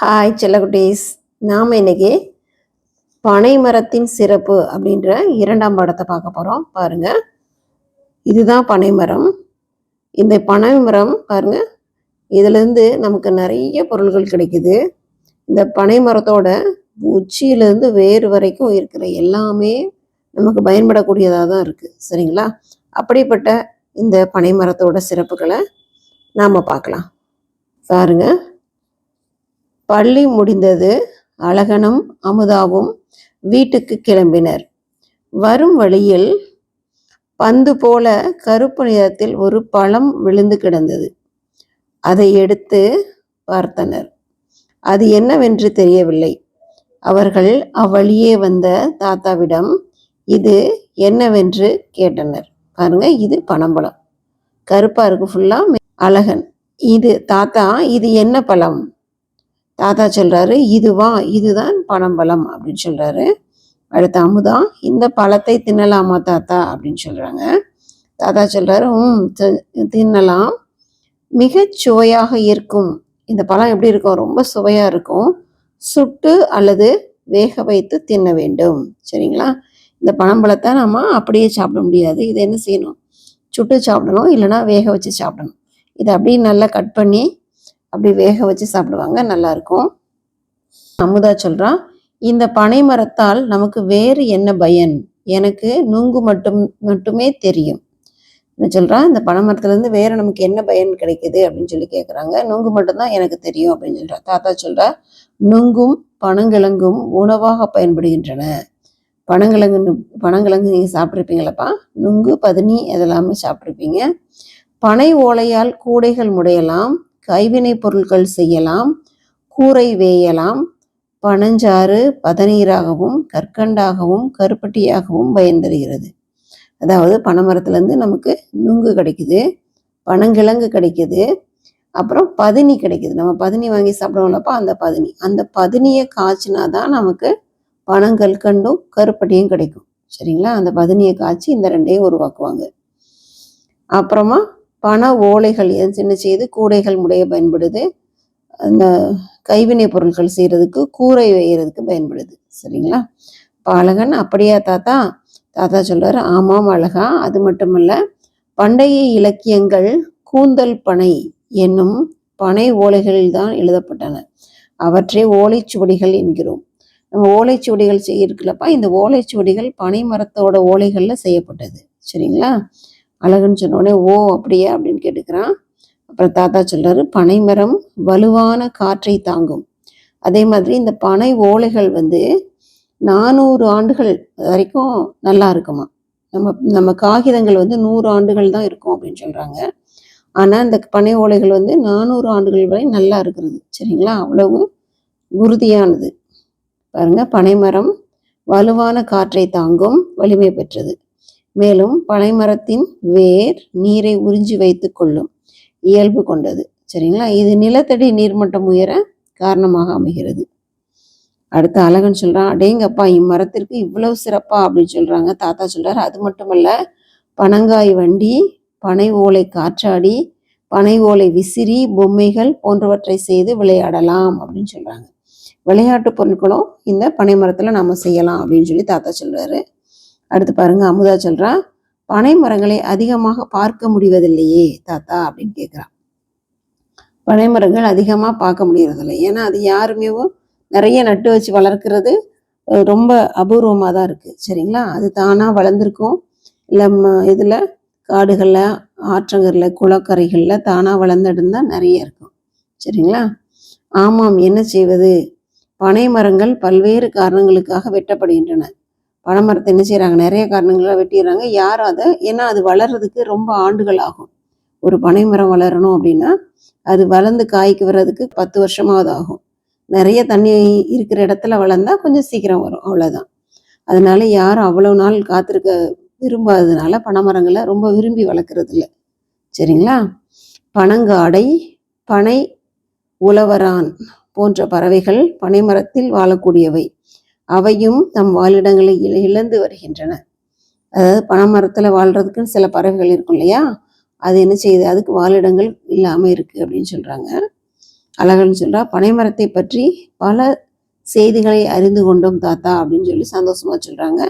Hi செல்லகுட்டீஸ் நாம் இன்னைக்கு பனை மரத்தின் சிறப்பு அப்படின்ற இரண்டாம் படத்தை பார்க்க போகிறோம் பாருங்கள் இதுதான் பனை மரம் இந்த பனை மரம் பாருங்க. இதுலேருந்து நமக்கு நிறைய பொருள்கள் கிடைக்குது. இந்த பனை மரத்தோட உச்சியிலேருந்து வேறு வரைக்கும் இருக்கிற எல்லாமே நமக்கு பயன்படக்கூடியதாக தான் இருக்குது சரிங்களா? அப்படிப்பட்ட இந்த பனை மரத்தோட சிறப்புகளை நாம் பார்க்கலாம். பாருங்கள் பள்ளி முடிந்தது அழகனும் அமுதாவும் வீட்டுக்கு கிளம்பினர். வரும் வழியில் பந்து போல கருப்பு நிறத்தில் ஒரு பழம் விழுந்து கிடந்தது. அதை எடுத்து பார்த்தனர். அது என்னவென்று தெரியவில்லை. அவர்கள் அவ்வழியே வந்த தாத்தாவிடம் இது என்னவென்று கேட்டனர். பாருங்க இது பனம்பழம் கருப்பா இருக்கு ஃபுல்லா அழகன். இது தாத்தா இது என்ன பழம்? தாத்தா சொல்கிறாரு இதுவா இதுதான் பனம்பழம் அப்படின்னு சொல்கிறாரு அடுத்த அமுதா இந்த பழத்தை தின்னலாமா தாத்தா? அப்படின்னு சொல்கிறாங்க தாத்தா சொல்கிறாரு ம் தின்னலாம். மிகச் சுவையாக இருக்கும். இந்த பழம் எப்படி இருக்கும்? ரொம்ப சுவையாக இருக்கும். சுட்டு அல்லது வேக வைத்து தின்ன வேண்டும். சரிங்களா? இந்த பனம்பழத்தை நம்ம அப்படியே சாப்பிட முடியாது. இதை என்ன செய்யணும்? சுட்டு சாப்பிடணும் இல்லைன்னா வேக வச்சு சாப்பிடணும். இதை அப்படியே நல்லா கட் பண்ணி அப்படி வேக வச்சு சாப்பிடுவாங்க நல்லா இருக்கும் அமுதா சொல்றா இந்த பனை மரத்தால் நமக்கு வேறு என்ன பயன்? எனக்கு நுங்கு மட்டும் மட்டுமே தெரியும். என்ன சொல்றா இந்த பனை மரத்துல இருந்து வேற நமக்கு என்ன பயன் கிடைக்குது அப்படின்னு சொல்லி கேட்குறாங்க நுங்கு மட்டும்தான் எனக்கு தெரியும் அப்படின்னு சொல்றா. தாத்தா சொல்றா நுங்கும் பனங்கிழங்கும் உணவாக பயன்படுகின்றன. பனங்கிழங்கு பனங்கிழங்கு நீங்க சாப்பிட்ருப்பீங்களப்பா நுங்கு பதனி இதெல்லாமே சாப்பிட்ருப்பீங்க பனை ஓலையால் கூடைகள் முடையலாம். கைவினைப் பொருட்கள் செய்யலாம் கூரை வேயலாம் பனஞ்சாறு பதநீராகவும் கற்கண்டாகவும் கருப்பட்டியாகவும் பயன் தருகிறது அதாவது பனைமரத்துலேருந்து நமக்கு நுங்கு கிடைக்குது பனங்கிழங்கு கிடைக்குது அப்புறம் பதினி கிடைக்குது. நம்ம பதினி வாங்கி சாப்பிடுவோம்லப்பா அந்த பதினி. அந்த பதினியை காய்ச்சினா தான் நமக்கு பனங்கற்கண்டும் கருப்பட்டியும் கிடைக்கும். சரிங்களா? அந்த பதினியை காய்ச்சி இந்த ரெண்டையும் உருவாக்குவாங்க. அப்புறமா பனை ஓலைகள் எது சின்ன செய்து கூடைகள் முடைய பயன்படுது. அந்த கைவினை பொருட்கள் செய்கிறதுக்கு கூரை வேயறதுக்கு பயன்படுது. சரிங்களா? இப்போ அழகன் அப்படியா தாத்தா? தாத்தா சொல்றாரு ஆமாம் அழகா. அது மட்டுமல்ல பண்டைய இலக்கியங்கள் கூந்தல் பனை என்னும் பனை ஓலைகளில் தான் எழுதப்பட்டன. அவற்றை ஓலைச்சுவடிகள் என்கிறோம். நம்ம ஓலைச்சுவடிகள் செய்யிருக்கலப்பா இந்த ஓலைச்சுவடிகள் பனை மரத்தோட ஓலைகளில் செய்யப்பட்டது. சரிங்களா? அழகுன்னு சொன்னோடனே ஓ அப்படியே? அப்படின்னு கேட்டுக்கிறான். அப்புறம் தாத்தா சொல்றாரு பனைமரம் வலுவான காற்றை தாங்கும். அதே மாதிரி இந்த பனை ஓலைகள் வந்து நானூறு ஆண்டுகள் வரைக்கும் நல்லா இருக்குமா? நம்ம நம்ம காகிதங்கள் வந்து நூறு ஆண்டுகள் தான் இருக்கும் அப்படின்னு சொல்றாங்க. ஆனால் இந்த பனை ஓலைகள் வந்து நானூறு ஆண்டுகள் வரை நல்லா இருக்கிறது. சரிங்களா? அவ்வளவு உறுதியானது. பாருங்க பனைமரம் வலுவான காற்றை தாங்கும் வலிமை பெற்றது. மேலும் பனைமரத்தின் வேர் நீரை உறிஞ்சி வைத்துக் கொள்ளும் இயல்பு கொண்டது. சரிங்களா? இது நிலத்தடி நீர்மட்டம் உயர காரணமாக அமைகிறது. அடுத்து அழகன் சொல்றான் அடேங்கப்பா இம்மரத்திற்கு இவ்வளவு சிறப்பா அப்படின்னு சொல்றாங்க. தாத்தா சொல்றாரு அது மட்டுமல்ல பனங்காய் வண்டி பனை ஓலை காற்றாடி பனை ஓலை விசிறி பொம்மைகள் போன்றவற்றை செய்து விளையாடலாம் அப்படின்னு சொல்றாங்க. விளையாட்டு பொருட்களும் இந்த பனை மரத்தில் நாம செய்யலாம் அப்படின்னு சொல்லி தாத்தா சொல்றாரு. அடுத்து பாருங்க அமுதா சொல்றா பனை மரங்களை அதிகமாக பார்க்க முடிவதில்லையே தாத்தா அப்படின்னு கேட்குறான் பனை மரங்கள் அதிகமாக பார்க்க முடியறதில்லை. ஏன்னா அது யாருமே நிறைய நட்டு வச்சு வளர்க்குறது ரொம்ப அபூர்வமாக தான் இருக்குது சரிங்களா? அது தானாக வளர்ந்துருக்கும். இல்லை இதில் காடுகளில் ஆற்றங்கரில் குளக்கரைகளில் தானாக வளர்ந்துட்டு நிறைய இருக்கும். சரிங்களா? ஆமாம் என்ன செய்வது? பனை மரங்கள் பல்வேறு காரணங்களுக்காக வெட்டப்படுகின்றன. பனைமரத்தை என்ன செய்கிறாங்க நிறைய காரணங்களாக வெட்டிடுறாங்க. யாரும் அதை? ஏன்னா அது வளர்றதுக்கு ரொம்ப ஆண்டுகள் ஆகும். ஒரு பனை மரம் வளரணும் அப்படின்னா அது வளர்ந்து காய்க்கு வர்றதுக்கு பத்து வருஷமாவது ஆகும். நிறைய தண்ணி இருக்கிற இடத்துல வளர்ந்தா கொஞ்சம் சீக்கிரம் வரும். அவ்வளோதான் அதனால யாரும் அவ்வளோ நாள் காத்திருக்க விரும்பாததுனால பனைமரங்களை ரொம்ப விரும்பி வளர்க்குறது இல்லை சரிங்களா? பனங்காடை பனை உழவரான் போன்ற பறவைகள் பனைமரத்தில் வாழக்கூடியவை. அவையும் தம் வாழிடங்களை இழ- இழந்து வருகின்றன. அதாவது பனைமரத்தில் வாழ்கிறதுக்குன்னு சில பறவைகள் இருக்கும் இல்லையா? அது என்ன செய்யுது? அதுக்கு வாழிடங்கள் இல்லாமல் இருக்கு அப்படின்னு சொல்கிறாங்க அழகன் சொல்கிறா பனைமரத்தை பற்றி பல செய்திகளை அறிந்து கொண்டோம் தாத்தா அப்படின்னு சொல்லி சந்தோஷமாக சொல்கிறாங்க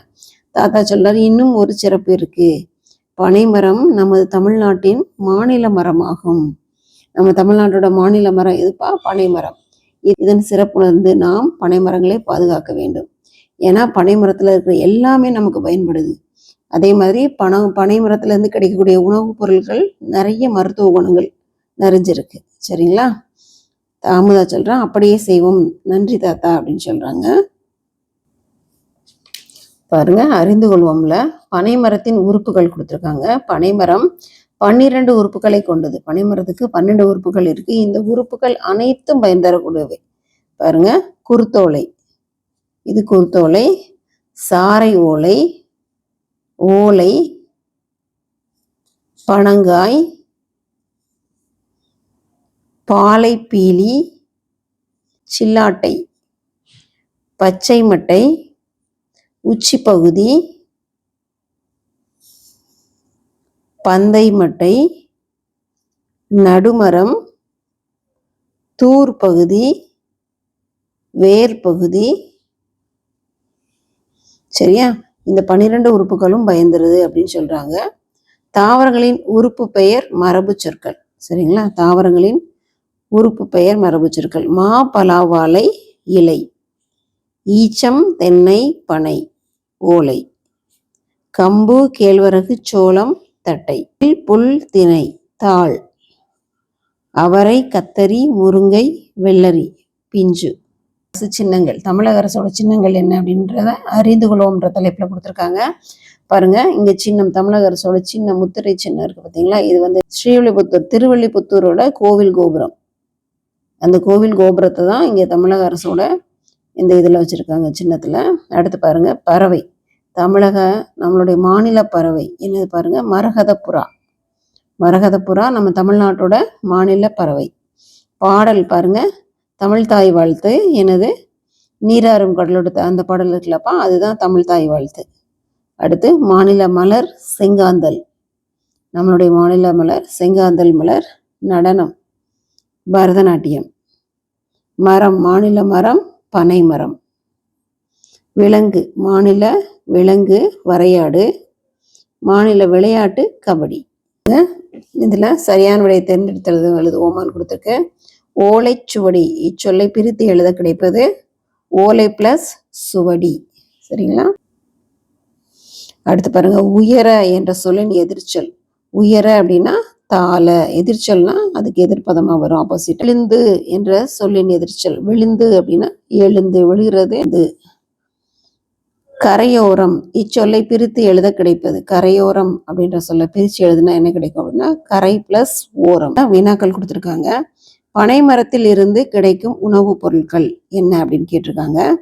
தாத்தா சொல்கிறார் இன்னும் ஒரு சிறப்பு இருக்குது பனைமரம் நமது தமிழ்நாட்டின் மாநில மரமாகும். நம்ம தமிழ்நாட்டோட மாநில மரம் எதுப்பா? பனைமரம். இதன் சிறப்புணர்ந்து நாம் பனைமரங்களை பாதுகாக்க வேண்டும். ஏன்னா பனைமரத்துல இருக்கிற எல்லாமே நமக்கு பயன்படுது. அதே மாதிரி பணம் பனைமரத்துல இருந்து கிடைக்கக்கூடிய உணவுப் பொருட்கள் நிறைய மருத்துவ குணங்கள் நிறைஞ்சிருக்கு. சரிங்களா? அமுதா சொல்றான். அப்படியே செய்வோம். நன்றி தாத்தா அப்படின்னு சொல்றாங்க. பாருங்க அறிந்து கொள்வோம்ல. பனைமரத்தின் உறுப்புகள் கொடுத்துருக்காங்க. பனைமரம் பன்னிரண்டு உறுப்புகளை கொண்டது. பனைமரத்துக்கு பன்னெண்டு உறுப்புகள் இருக்கு. இந்த உறுப்புகள் அனைத்தும் பயன் தரக்கூடியவை பாருங்க குருத்தோலை. இது குருத்தோலை. சாரை ஓலை. ஓலை. பனங்காய். பாலை பீலி சில்லாட்டை. பச்சை மட்டை. உச்சி பகுதி பந்தை மட்டை நடுமரம் தூர் பகுதி வேர் பகுதி சரியா? இந்த பன்னிரண்டு உறுப்புகளும் பயந்துருது அப்படின்னு சொல்கிறாங்க தாவரங்களின் உறுப்பு பெயர் மரபு சொற்கள். சரிங்களா? தாவரங்களின் உறுப்பு பெயர் மரபு சொற்கள். மா பலாவாலை இலை. ஈச்சம் தென்னை பனை ஓலை. கம்பு கேழ்வரகு சோளம் தட்டை. புல் திணை தாள். அவரை கத்தரி முருங்கை வெள்ளரி பிஞ்சு. அரசு சின்னங்கள் தமிழக அரசோட சின்னங்கள் என்ன அப்படின்றத அறிந்து கொள்வோம்ன்ற தலைப்புல கொடுத்துருக்காங்க. பாருங்க இங்க சின்னம் தமிழக அரசோட சின்ன முத்திரை சின்னம் இருக்கு பாத்தீங்களா? இது வந்து ஸ்ரீவில்லிபுத்தூர் திருவள்ளிபுத்தூரோட கோவில் கோபுரம். அந்த கோவில் கோபுரத்தை தான் இங்க தமிழக அரசோட இந்த இதில் வச்சுருக்காங்க சின்னத்தில். அடுத்து பாருங்க பறவை. தமிழக நம்மளுடைய மாநில பறவை. என்னது பாருங்க? மரகத புறா மரகத புறா நம்ம தமிழ்நாட்டோட மாநில பறவை. பாடல் பாருங்க. தமிழ் தாய் வாழ்த்து. எனது நீராறும் கடலோட அந்த பாடல் இருக்குல்லப்பா. அதுதான் தமிழ் தாய் வாழ்த்து. அடுத்து மாநில மலர் செங்காந்தல். நம்மளுடைய மாநில மலர் செங்காந்தல் மலர் நடனம். பரதநாட்டியம். மரம் மாநில மரம் பனை மரம் விலங்கு மாநில விலங்கு வரையாடு மாநில விளையாட்டு கபடி. இதில் சரியான விடையை தேர்ந்தெடுத்தது எழுதுவோமான்னு கொடுத்துருக்கேன். ஓலைச்சுவடி இச்சொல்லை பிரித்து எழுத கிடைப்பது ஓலை பிளஸ் சுவடி. சரிங்களா? அடுத்து பாருங்க உயர என்ற சொல்லின் எதிர்ச்சொல். உயர அப்படின்னா தாள எதிர்ச்சொல்னா அதுக்கு எதிர்ப்பதமா வரும் ஆப்போசிட் விழுந்து என்ற சொல்லின் எதிர்ச்சொல். விழுந்து அப்படின்னா எழுந்து விழுகிறது கரையோரம் இச்சொல்லை பிரித்து எழுத கிடைப்பது. கரையோரம் அப்படின்ற சொல்ல பிரித்து எழுதுனா என்ன கிடைக்கும் அப்படின்னா கரை பிளஸ் ஓரம். வினாக்கள் கொடுத்துருக்காங்க. பனை மரத்தில் இருந்து கிடைக்கும் உணவுப் பொருட்கள் என்ன அப்படின்னு கேட்டிருக்காங்க.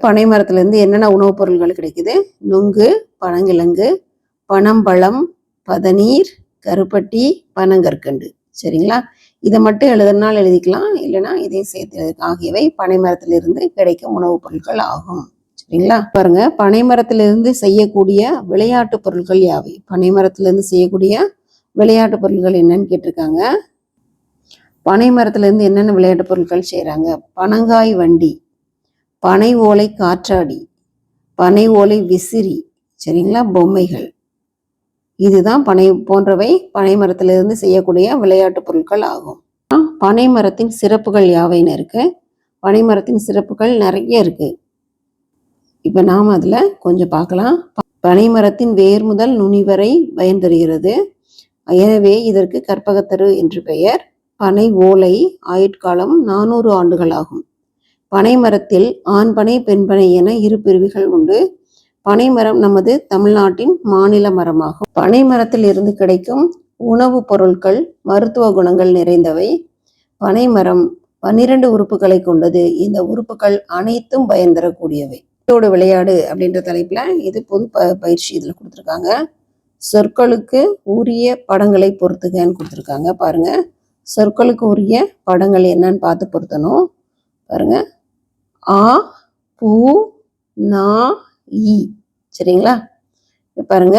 பனை மரத்துல இருந்து என்னென்ன உணவுப் பொருட்கள் கிடைக்குது? நுங்கு பனங்கிழங்கு பனம்பழம் பதநீர் கருப்பட்டி பனங்கற்கண்டு. சரிங்களா? இதை மட்டும் எழுதுனால் எழுதிக்கலாம். இல்லைன்னா இதையும் சேர்த்து எழுதிக்கலாம் ஆகியவை பனை மரத்திலிருந்து கிடைக்கும் உணவுப் பொருட்கள் ஆகும். சரிங்களா? பாருங்க பனைமரத்திலிருந்து செய்யக்கூடிய விளையாட்டு பொருட்கள் யாவை? பனைமரத்திலிருந்து செய்யக்கூடிய விளையாட்டு பொருட்கள் என்னன்னு கேட்டிருக்காங்க. பனை மரத்திலிருந்து என்னென்ன விளையாட்டு பொருட்கள் செய்கிறாங்க பனங்காய் வண்டி பனை ஓலை காற்றாடி பனை ஓலை விசிறி சரிங்களா? பொம்மைகள். இதுதான் பனை போன்றவை பனை மரத்திலிருந்து செய்யக்கூடிய விளையாட்டு பொருட்கள் ஆகும். ஆ, பனை மரத்தின் சிறப்புகள் யாவைன்னு இருக்கு? பனை மரத்தின் சிறப்புகள் நிறைய இருக்குது இப்போ நாம் அதில் கொஞ்சம் பார்க்கலாம். பனைமரத்தின் பனை மரத்தின் வேர் முதல் நுனி வரை பயன் தருகிறது எனவே இதற்கு கற்பகத்தரு என்று பெயர். பனை ஓலை ஆயுட்காலம் நானூறு ஆண்டுகள் ஆகும். பனை மரத்தில் ஆண் பனை பெண் பனை என இரு பிரிவுகள் உண்டு. பனைமரம் நமது தமிழ்நாட்டின் மாநில மரமாகும். பனை மரத்தில் இருந்து கிடைக்கும் உணவுப் பொருட்கள் மருத்துவ குணங்கள் நிறைந்தவை. பனை மரம் பன்னிரண்டு உறுப்புகளை கொண்டது. இந்த உறுப்புகள் அனைத்தும் பயன் தரக்கூடியவை. இதோட விளையாடு அப்படின்ற தலைப்பில் இது பொது ப பயிற்சி இதில் கொடுத்துருக்காங்க. சொற்களுக்கு உரிய படங்களை பொறுத்துகன்னு கொடுத்துருக்காங்க. பாருங்கள் சொற்களுக்கு உரிய படங்கள் என்னன்னு பார்த்து பொருத்தணும். பாருங்க. ஆ பூ நா இ சரிங்களா? பாருங்க.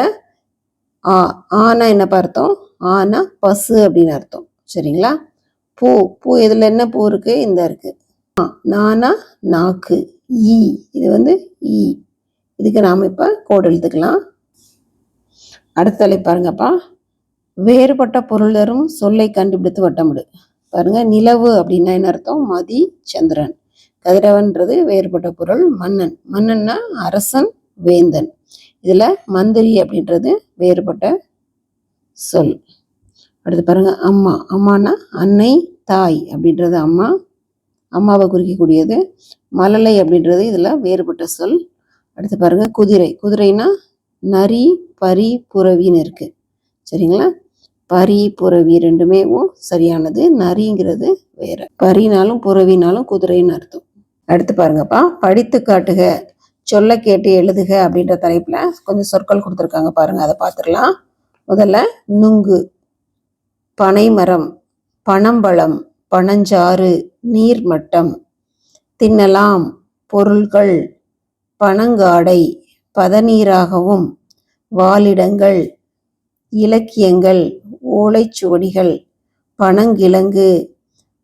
ஆ ஆனா என்ன அர்த்தம்? ஆனா பசு அப்படின்னு அர்த்தம். சரிங்களா? பூ பூ இதில் என்ன பூ இருக்கு? இந்த இருக்கு. ஆ, நானா நாக்கு. இ இது வந்து ஈ. இதுக்கு நாம் இப்போ கோடு எழுதுக்கலாம் அடுத்த தலை பாருங்கப்பா. வேறுபட்ட பொருள் தரும் சொல்லை கண்டுபிடித்து வட்டமிடு. பாருங்க நிலவு அப்படின்னா என்ன அர்த்தம்? மதி சந்திரன். கதிரவன்றது வேறுபட்ட பொருள் மன்னன். மன்னன்னா அரசன் வேந்தன். இதில் மந்திரி அப்படின்றது வேறுபட்ட சொல். அடுத்து பாருங்க அம்மா. அம்மானா அன்னை தாய் அப்படின்றது அம்மா. அம்மாவை குறிக்கக்கூடியது. மலலை அப்படின்றது இதில் வேறுபட்ட சொல். அடுத்து பாருங்கள் குதிரை. குதிரைனா நரி பரி புறவின்னு இருக்குது சரிங்களா? பரி புறவி ரெண்டுமே சரியானது. நரிங்கிறது வேற. பரினாலும் புறவினாலும் குதிரைன்னு அர்த்தம். அடுத்து பாருங்கப்பா படித்து காட்டுக சொல்ல கேட்டு எழுதுக அப்படின்ற தலைப்பில் கொஞ்சம் சொற்கள் கொடுத்துருக்காங்க பாருங்க அதை பார்த்துடலாம். முதல்ல நுங்கு. பனைமரம். பனம்பழம். பனஞ்சாறு. நீர்மட்டம். தின்னலாம். பொருள்கள் பனங்காடை பதநீராகவும் வாலிடங்கள் இலக்கியங்கள் ஓலைச்சுவடிகள் பனங்கிழங்கு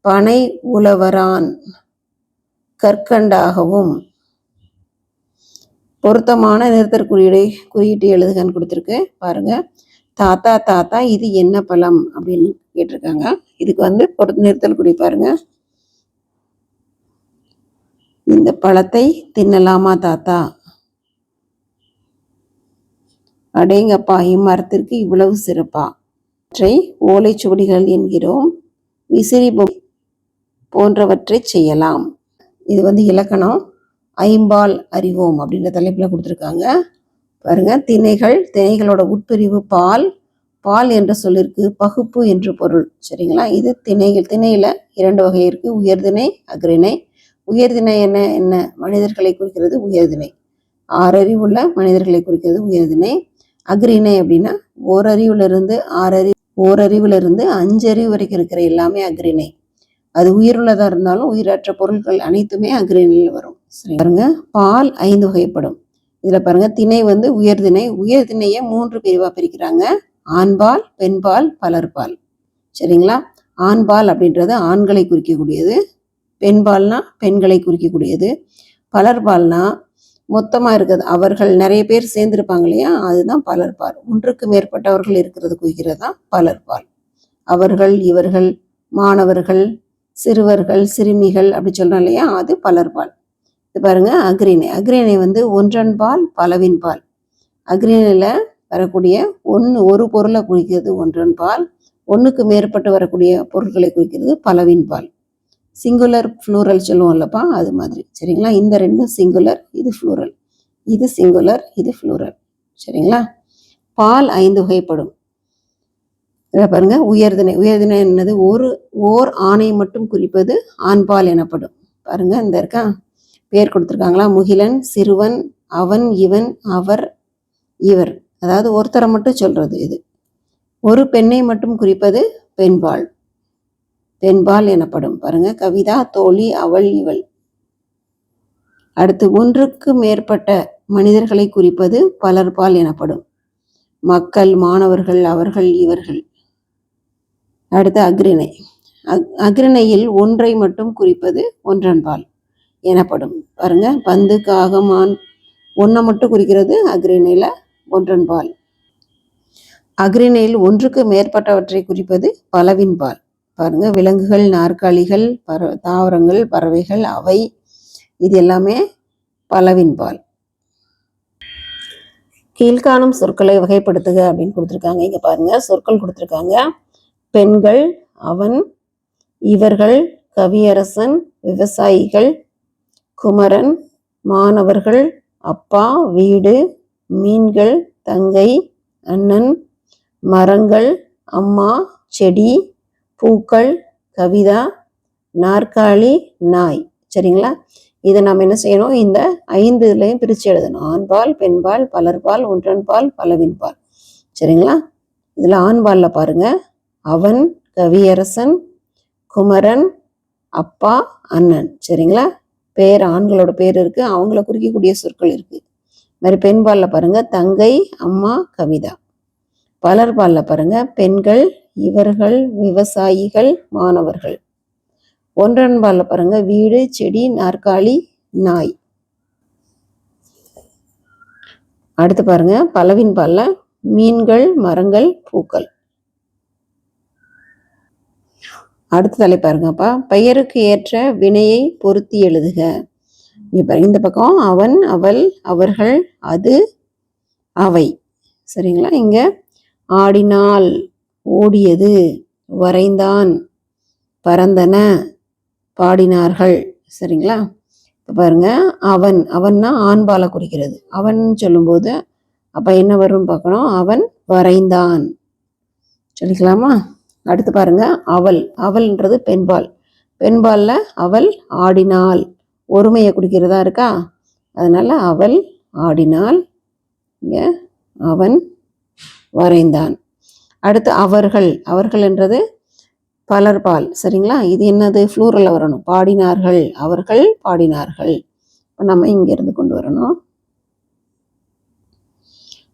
பனை உழவரான் கற்கண்டாகவும். பொருத்தமான நிறுத்தற் குறியீடு குறியீட்டு எழுதுகன்னு கொடுத்துருக்கு. பாருங்க. தாத்தா தாத்தா இது என்ன பழம்? அப்படின்னு கேட்டிருக்காங்க. இதுக்கு வந்து பொருத்த நிறுத்தல் குறி பாருங்க. இந்த பழத்தை தின்னலாமா தாத்தா? அடேங்கப்பா இம்மரத்திற்கு இவ்வளவு சிறப்பா. இவற்றை ஓலைச்சுவடிகள் என்கிறோம். விசிறி போன்றவற்றை செய்யலாம். இது வந்து இலக்கணம் ஐம்பால் அறிவோம் அப்படின்ற தலைப்பில் கொடுத்துருக்காங்க. பாருங்க திணைகள் திணைகளோட உட்பிரிவு பால் பால் என்ற சொல்லிற்கு பகுப்பு என்று பொருள். சரிங்களா? இது திணைகள் திணையில இரண்டு வகை இருக்கு உயர்திணை அக்ரிணை உயர்தினை என்ன என்ன? மனிதர்களை குறிக்கிறது உயர்தினை ஆறறிவுள்ள மனிதர்களை குறிக்கிறது உயர்திணை. அக்ரிணை அப்படின்னா ஓரறிவுலேருந்து ஆறறிவு ஓரறிவுல இருந்து அஞ்சறிவு வரைக்கும் இருக்கிற எல்லாமே அக்ரிணை அது உயிருள்ளதா இருந்தாலும் உயிரற்ற பொருட்கள் அனைத்துமே அக்ரிணையில் வரும். சரி பாருங்க. பால் ஐந்து வகைப்படும். இதுல பாருங்க திணை வந்து உயர்திணை. உயர்திணையை மூன்று பிரிவாக பிரிக்கிறாங்க. ஆண்பால் பெண்பால் பலர்பால். சரிங்களா? ஆண்பால் அப்படின்றது ஆண்களை குறிக்கக்கூடியது. பெண்பால்னா பெண்களை குறிக்கக்கூடியது. பலர்பால்னா மொத்தமாக இருக்கிறது அவர்கள் நிறைய பேர் சேர்ந்துருப்பாங்க இல்லையா? அதுதான் பலர்பால் ஒன்றுக்கு மேற்பட்டவர்கள் இருக்கிறது குறிக்கிறது? தான் பலர்பால் அவர்கள் இவர்கள் மாணவர்கள் சிறுவர்கள் சிறுமிகள் அப்படி சொல்கிறோம் இல்லையா? அது பலர்பால் இது பாருங்கள் அக்ரிணை அக்ரிணை வந்து ஒன்றன் பால் பலவின் பால். வரக்கூடிய ஒன்று ஒரு பொருளை குறிக்கிறது ஒன்றன் பால். ஒன்றுக்கு மேற்பட்டு வரக்கூடிய பொருட்களை குறிக்கிறது பலவின்பால் சிங்குலர் ஃப்ளூரல் சொல்லுவோம் இல்லைப்பா அது மாதிரி. சரிங்களா? இந்த ரெண்டும் சிங்குலர் இது ஃப்ளூரல் இது சிங்குலர் இது ஃப்ளூரல் சரிங்களா? பால் ஐந்து வகைப்படும். இதில் பாருங்க உயர்தினை உயர்தினை என்னது? ஒரு ஓர் ஆணை மட்டும் குறிப்பது ஆண்பால் எனப்படும். பாருங்க இந்த இருக்கா? பேர் கொடுத்துருக்காங்களா? முகிலன் சிறுவன் அவன் இவன் அவர் இவர். அதாவது ஒருத்தரை மட்டும் சொல்றது இது. ஒரு பெண்ணை மட்டும் குறிப்பது பெண்பால் பெண்பால் எனப்படும். பாருங்க கவிதா தோழி அவள் இவள். அடுத்து ஒன்றுக்கு மேற்பட்ட மனிதர்களை குறிப்பது பலர்பால் எனப்படும். மக்கள் மாணவர்கள் அவர்கள் இவர்கள். அடுத்து அக்ரிணை அக்ரிணையில் ஒன்றை மட்டும் குறிப்பது ஒன்றன்பால் எனப்படும். பாருங்க பந்து காகமான் ஒன்றை மட்டும் குறிக்கிறது அக்ரிணையில் ஒன்றன்பால். அக்ரிணையில் ஒன்றுக்கு மேற்பட்டவற்றை குறிப்பது பலவின்பால். பாருங்கள் பாருங்க விலங்குகள் நாற்காலிகள் பற தாவரங்கள் பறவைகள் அவை இது எல்லாமே பலவின் பால். கீழ்காணும் சொற்களை வகைப்படுத்துக அப்படின்னு கொடுத்துருக்காங்க. இங்கே பாருங்க சொற்கள் கொடுத்துருக்காங்க. பெண்கள் அவன் இவர்கள் கவியரசன் விவசாயிகள் குமரன் மாணவர்கள் அப்பா வீடு மீன்கள் தங்கை அண்ணன் மரங்கள் அம்மா செடி பூக்கள் கவிதா நாற்காலி நாய். சரிங்களா? இதை நாம் என்ன செய்யணும்? இந்த ஐந்து இதுலையும் பிரித்து எழுதணும். ஆண்பால் பெண்பால் பலர்பால் ஒன்றன்பால் பலவின்பால் சரிங்களா? இதில் ஆண்பாலில் பாருங்க. அவன் கவியரசன் குமரன் அப்பா அண்ணன். சரிங்களா? பேர் ஆண்களோட பேர் இருக்குது அவங்கள குறிக்கக்கூடிய சொற்கள் இருக்குது மாதிரி பெண்பாலில் பாருங்கள் தங்கை அம்மா கவிதா. பலர்பாலில் பாருங்கள் பெண்கள் இவர்கள் விவசாயிகள் மாணவர்கள். ஒன்றன்பால் பாருங்க வீடு செடி நாற்காலி நாய். அடுத்து பாருங்க பலவின் பால்ல மீன்கள் மரங்கள் பூக்கள். அடுத்த தலை பாருங்கப்பா பெயருக்கு ஏற்ற வினையை பொருத்தி எழுதுக. இந்த பக்கம் அவன் அவள் அவர்கள் அது அவை. சரிங்களா? இங்க ஆடினால். ஓடியது வரைந்தான் பறந்தன பாடினார்கள். சரிங்களா? இப்போ பாருங்க அவன் அவன்னா ஆண்பாலை குறிக்கிறது அவன் சொல்லும்போது அப்போ என்ன வரும் பார்க்கணும்? அவன் வரைந்தான். சொல்லிக்கலாமா? அடுத்து பாருங்க அவள். அவள்ன்றது பெண்பால் பெண்பாலில் அவள் ஆடினாள் ஒருமையை குறிக்கிறதா இருக்கா? அதனால் அவள் ஆடினாள் இங்கே அவன் வரைந்தான். அடுத்து அவர்கள். அவர்கள் என்றது பலர்பால் சரிங்களா? இது என்னது? ஃப்ளூரில் வரணும். பாடினார்கள். அவர்கள் பாடினார்கள். இப்போ நம்ம இங்கேருந்து கொண்டு வரணும்.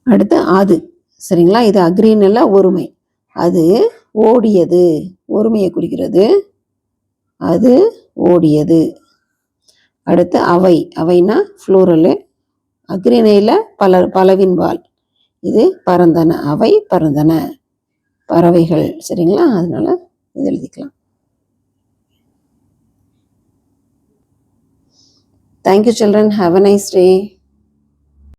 அடுத்து அது. சரிங்களா? இது அக்ரீனில் ஒருமை. அது ஓடியது. ஒருமையை குறிக்கிறது. அது ஓடியது. அடுத்து அவை. அவைனா ஃப்ளூரலு அக்ரிணையில் பல பலவின்பால் இது பறந்தன அவை பறந்தன பறவைகள் சரிங்களா? அதனால இது எழுதிக்கலாம். Thank you children have a nice day